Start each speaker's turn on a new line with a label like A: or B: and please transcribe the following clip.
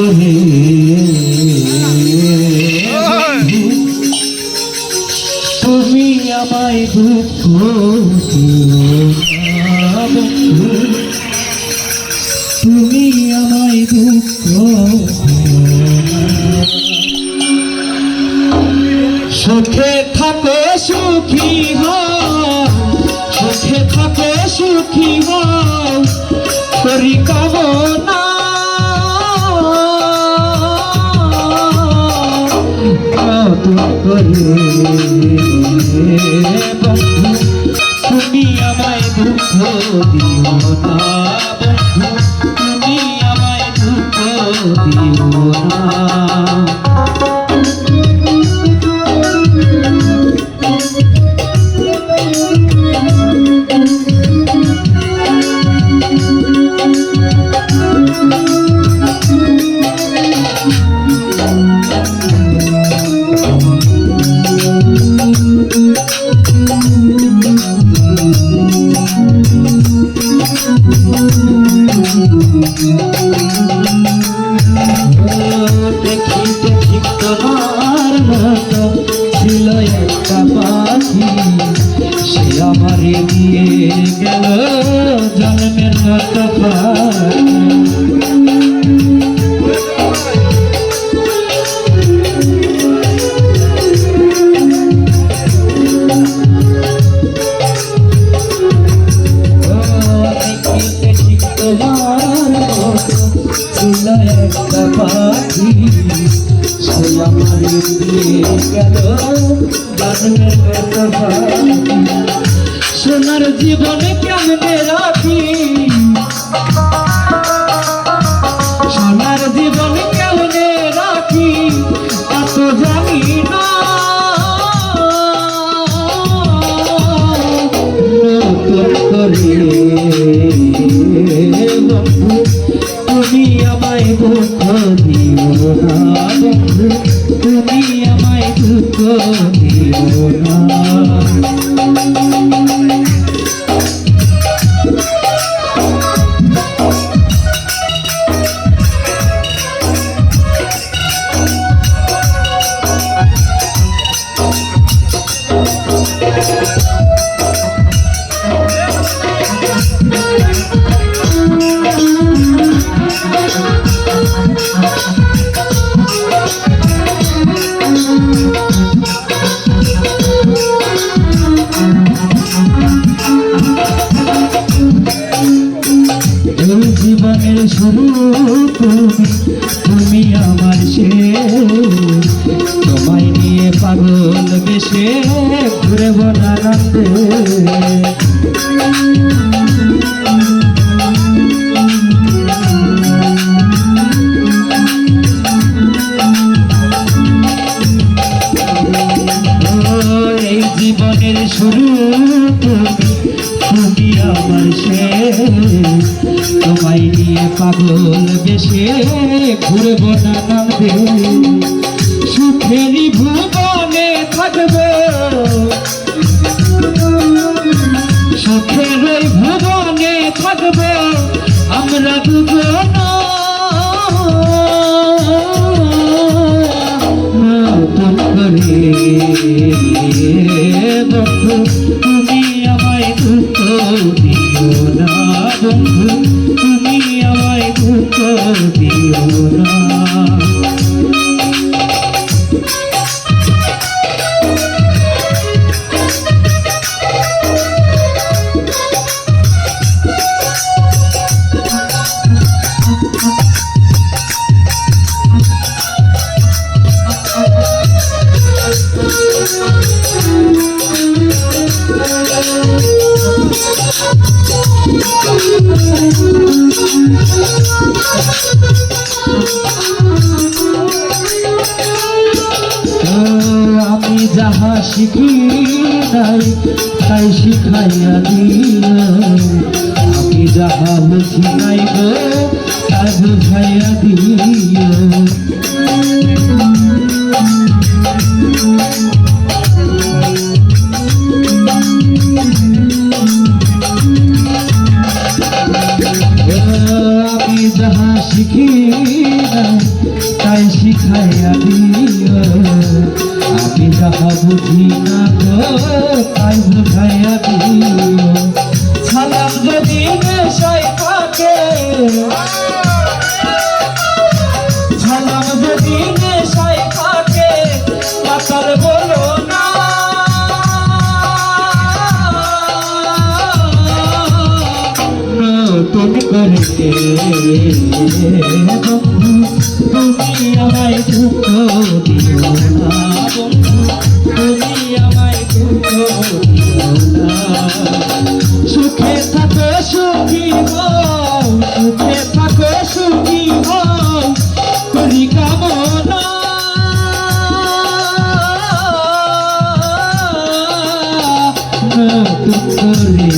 A: করে তুমি আমায় দুঃখ তুমি আমায় দুঃখ সুখে থাকো, সুখী হও। থাকো, সুখী হও। করি কামনা তুমি আমায় দুঃখ দিও না। ছিল একটা পাখি সে আমারে দিয়ে গেল মতো পাখি সোনার জীবনে কেমনে রাখি? সোনার জীবন কেমনে রাখি? এত জানি না। করে। তুমি আমায় দুঃখ শুরু তুমি তুমি আমার শেষ। তোমায় নিয়ে পাগল বেশে ঘুরে বনানন্দে জীবনের শুরু পাগল বেশে ঘুরব নানান দেশ। সুখেরই ভুবনে থাকব সুখের ভুবনে থাকব আমরা দুজন আমি যাহা শিখি নাই তাই শিখাইয়া দিও। আমি যাহা বুঝি নাই গো বুঝাইয়া দিও। বুঝিনা গো তাই বুঝাইয়া দিও সালাম যদি নেশায় থাকে সালাম তুমি আমায় দুঃখ দিও না। সুখে থাকো সুখী হও সুখে থাকো সুখী হও করি কামনা। করে